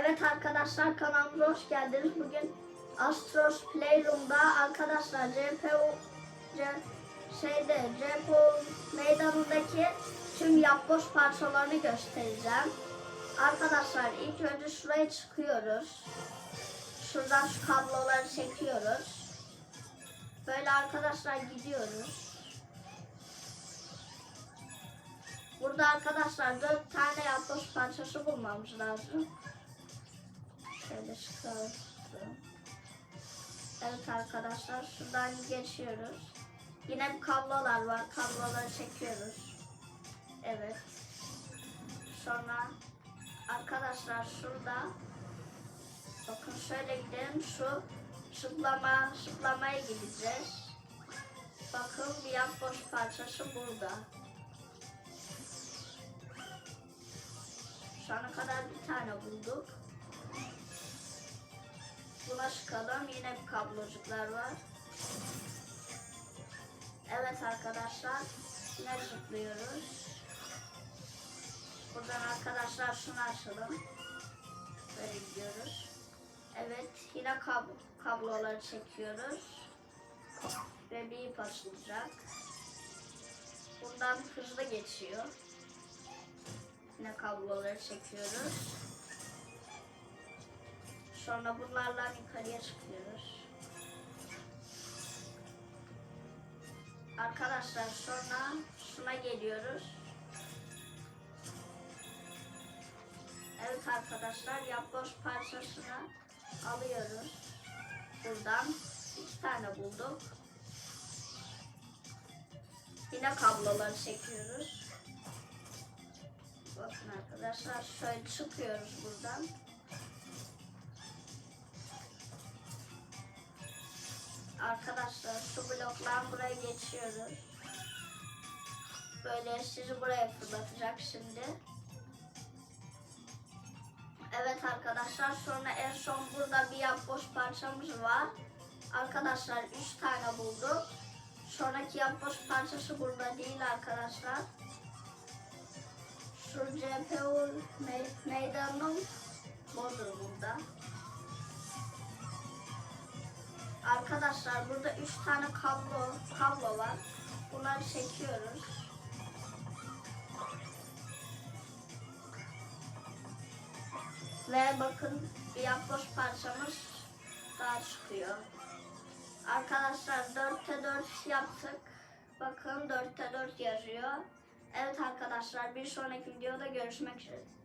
Evet arkadaşlar kanalımıza hoş geldiniz. Bugün Astros Playroom'da arkadaşlar CPU C- şeyde CPU meydanındaki tüm yapboz parçalarını göstereceğim. Arkadaşlar ilk önce şuraya çıkıyoruz. Şuradan şu kabloları çekiyoruz. Böyle arkadaşlar gidiyoruz. Burada arkadaşlar dört tane yapboz parçası bulmamız lazım. Şöyle çıkartalım. Evet arkadaşlar şuradan geçiyoruz. Yine kablolar var. Kabloları çekiyoruz. Evet. Sonra arkadaşlar şurada bakın şöyle gidelim. Şu şıplama şıplamaya gideceğiz. Bakın bir yapboz parçası burada. Şu ana kadar bir tane bulduk. Buna çıkalım. Yine bir kablocuklar var. Evet arkadaşlar. Yine zıplıyoruz. Buradan arkadaşlar şunu açalım. Böyle gidiyoruz. Evet. Yine kab kabloları çekiyoruz. Ve bir ip açılacak. Buradan hızlı geçiyor. Yine kabloları çekiyoruz. Sonra bunlarla yukarıya çıkıyoruz. Arkadaşlar sonra şuna geliyoruz. Evet arkadaşlar yapboz parçasını alıyoruz. Buradan iki tane bulduk. Yine kabloları çekiyoruz. Bakın arkadaşlar şöyle çıkıyoruz buradan. Arkadaşlar şu bloktan buraya geçiyoruz. Böyle sizi buraya fırlatacak şimdi. Evet arkadaşlar sonra en son burada bir yapboz parçamız var. Arkadaşlar 3 tane bulduk. Sonraki yapboz parçası burada değil arkadaşlar. Şu me- meydanın bodrumunda. Arkadaşlar burada 3 tane kablo kablo var. Bunları çekiyoruz. Ve bakın bir yapboz parçamız daha çıkıyor. Arkadaşlar 4'te 4 yaptık. Bakın 4'te 4 yazıyor. Evet arkadaşlar bir sonraki videoda görüşmek üzere.